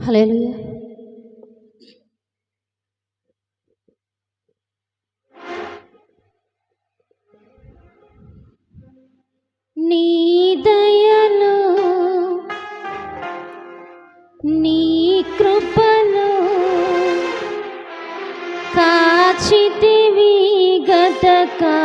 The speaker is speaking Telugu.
హలో నీ దయలో నీ కృపలో కాచితివి గతకా